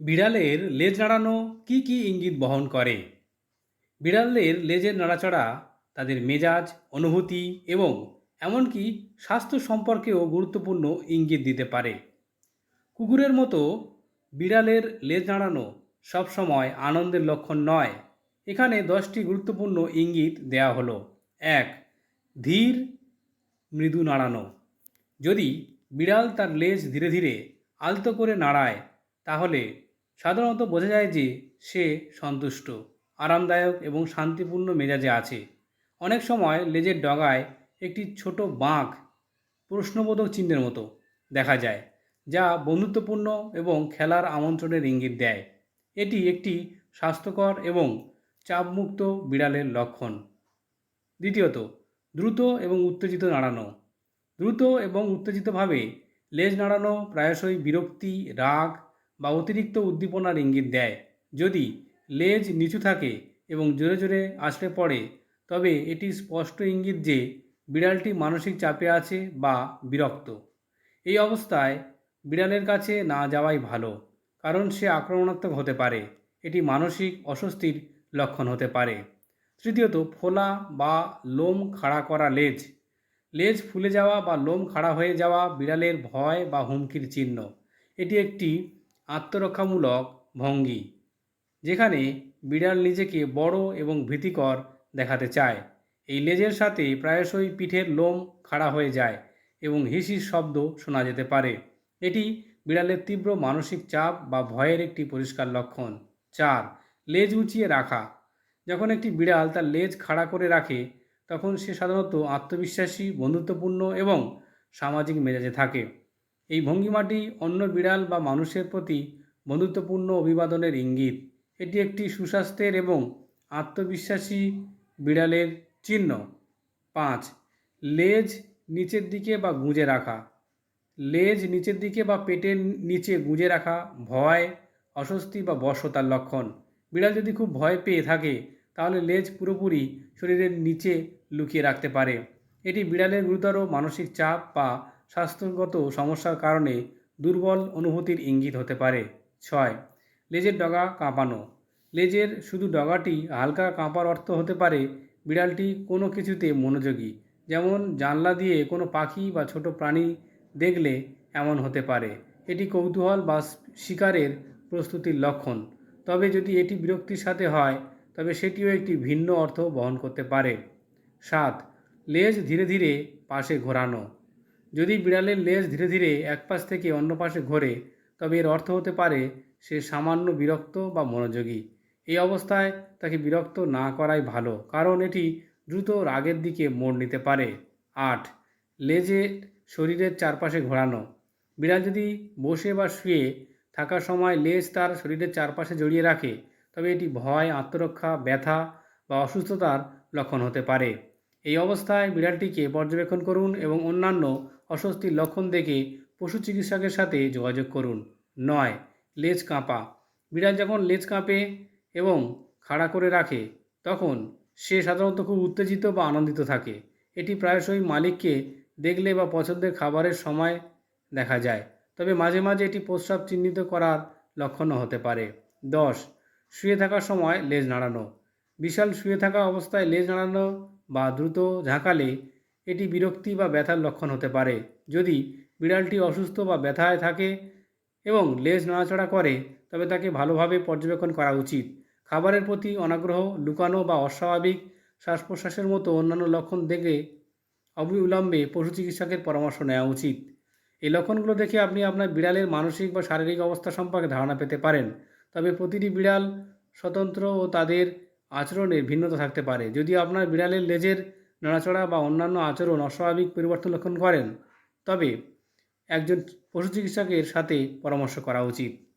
বিড়ালের লেজ নাড়ানো কী কী ইঙ্গিত বহন করে? বিড়ালের লেজের নাড়াচাড়া, তাদের মেজাজ, অনুভূতি এবং এমনকি স্বাস্থ্য সম্পর্কেও গুরুত্বপূর্ণ ইঙ্গিত দিতে পারে। কুকুরের মতো বিড়ালের লেজ নাড়ানো সবসময় আনন্দের লক্ষণ নয়। এখানে দশটি গুরুত্বপূর্ণ ইঙ্গিত দেয়া হলো। এক, ধীর মৃদু নাড়ানো। যদি বিড়াল তার লেজ ধীরে ধীরে আলতো করে নাড়ায়, তাহলে সাধারণত বোঝা যায় যে সে সন্তুষ্ট, আরামদায়ক এবং শান্তিপূর্ণ মেজাজে আছে। অনেক সময় লেজের ডগায় একটি ছোট বাঁক প্রশ্নবোধক চিহ্নের মতো দেখা যায়, যা বন্ধুত্বপূর্ণ এবং খেলার আমন্ত্রণের ইঙ্গিত দেয়। এটি একটি স্বাস্থ্যকর এবং চাপমুক্ত বিড়ালের লক্ষণ। দ্বিতীয়ত, দ্রুত এবং উত্তেজিত নাড়ানো। দ্রুত এবং উত্তেজিতভাবে লেজ নাড়ানো প্রায়শই বিরক্তি, রাগ বা অতিরিক্ত উদ্দীপনার ইঙ্গিত দেয়। যদি লেজ নিচু থাকে এবং জোরে জোরে আছড়ে পড়ে, তবে এটি স্পষ্ট ইঙ্গিত যে বিড়ালটি মানসিক চাপে আছে বা বিরক্ত। এই অবস্থায় বিড়ালের কাছে না যাওয়াই ভালো, কারণ সে আক্রমণাত্মক হতে পারে। এটি মানসিক অস্বস্তির লক্ষণ হতে পারে। তৃতীয়ত, ফোলা বা লোম খাড়া করা লেজ। লেজ ফুলে যাওয়া বা লোম খাড়া হয়ে যাওয়া বিড়ালের ভয় বা হুমকির চিহ্ন। এটি একটি আত্মরক্ষামূলক ভঙ্গি, যেখানে বিড়াল নিজেকে বড় এবং ভীতিকর দেখাতে চায়। এই লেজের সাথে প্রায়শই পিঠের লোম খাড়া হয়ে যায় এবং হিসির শব্দ শোনা যেতে পারে। এটি বিড়ালের তীব্র মানসিক চাপ বা ভয়ের একটি পরিষ্কার লক্ষণ। চার, লেজ উঁচিয়ে রাখা। যখন একটি বিড়াল তার লেজ খাড়া করে রাখে, তখন সে সাধারণত আত্মবিশ্বাসী, বন্ধুত্বপূর্ণ এবং সামাজিক মেজাজে থাকে। এই ভঙ্গিমাটি অন্য বিড়াল বা মানুষের প্রতি বন্ধুত্বপূর্ণ অভিবাদনের ইঙ্গিত। এটি একটি সুস্বাস্থ্যের এবং আত্মবিশ্বাসী বিড়ালের চিহ্ন। পাঁচ, লেজ নিচের দিকে বা গুঁজে রাখা। লেজ নিচের দিকে বা পেটের নিচে গুঁজে রাখা ভয়, অস্বস্তি বা বশ্যতার লক্ষণ। বিড়াল যদি খুব ভয় পেয়ে থাকে, তাহলে লেজ পুরোপুরি শরীরের নিচে লুকিয়ে রাখতে পারে। এটি বিড়ালের গুরুতর মানসিক চাপ বা স্বাস্থ্যগত সমস্যার কারণে দুর্বল অনুভূতির ইঙ্গিত হতে পারে। ছয়, লেজের ডগা কাঁপানো। লেজের শুধু ডগাটি হালকা কাঁপার অর্থ হতে পারে বিড়ালটি কোনো কিছুতে মনোযোগী, যেমন জানলা দিয়ে কোনো পাখি বা ছোট প্রাণী দেখলে এমন হতে পারে। এটি কৌতূহল বা শিকারের প্রস্তুতির লক্ষণ। তবে যদি এটি বিরক্তির সাথে হয়, তবে সেটিও একটি ভিন্ন অর্থ বহন করতে পারে। সাত, লেজ ধীরে ধীরে পাশে ঘোরানো। যদি বিড়ালের লেজ ধীরে ধীরে এক পাশ থেকে অন্য পাশে ঘোরে, তবে এর অর্থ হতে পারে সে সামান্য বিরক্ত বা মনোযোগী। এই অবস্থায় তাকে বিরক্ত না করাই ভালো, কারণ এটি দ্রুত রাগের দিকে মোড় নিতে পারে। আট, লেজে শরীরের চারপাশে ঘোরানো। বিড়াল যদি বসে বা শুয়ে থাকার সময় লেজ তার শরীরের চারপাশে জড়িয়ে রাখে, তবে এটি ভয়, আত্মরক্ষা, ব্যথা বা অসুস্থতার লক্ষণ হতে পারে। এই অবস্থায় বিড়ালটিকে পর্যবেক্ষণ করুন এবং অন্যান্য অস্বস্তির লক্ষণ দেখে পশু চিকিৎসকের সাথে যোগাযোগ করুন। নয়, লেজ কাঁপা। বিড়াল যখন লেজ কাঁপে এবং খাড়া করে রাখে, তখন সে সাধারণত খুব উত্তেজিত বা আনন্দিত থাকে। এটি প্রায়শই মালিককে দেখলে বা পছন্দের খাবারের সময় দেখা যায়। তবে মাঝে মাঝে এটি প্রস্রাব চিহ্নিত করার লক্ষণও হতে পারে। দশ, শুয়ে থাকার সময় লেজ নাড়ানো। বিশাল শুয়ে থাকা অবস্থায় লেজ নাড়ানো বা দ্রুত ঝাঁকালে এটি বিরক্তি বা ব্যথার লক্ষণ হতে পারে। যদি বিড়ালটি অসুস্থ বা ব্যথায় থাকে এবং লেজ নাড়াচাড়া করে, তবে তাকে ভালোভাবে পর্যবেক্ষণ করা উচিত। খাবারের প্রতি অনাগ্রহ, লুকানো বা অস্বাভাবিক শ্বাস প্রশ্বাসের মতো অন্যান্য লক্ষণ দেখে অবিলম্বে পশু চিকিৎসকের পরামর্শ নেওয়া উচিত। এই লক্ষণগুলো দেখে আপনি আপনার বিড়ালের মানসিক বা শারীরিক অবস্থা সম্পর্কে ধারণা পেতে পারেন। তবে প্রতিটি বিড়াল স্বতন্ত্র ও তাদের আচরণের ভিন্নতা থাকতে পারে। যদি আপনার বিড়ালের লেজের নড়াচড়া বা অন্যান্য আচরণ অস্বাভাবিক পরিবর্তন লক্ষণ করেন। তবে একজন পশু চিকিৎসকের সাথে পরামর্শ করা উচিত।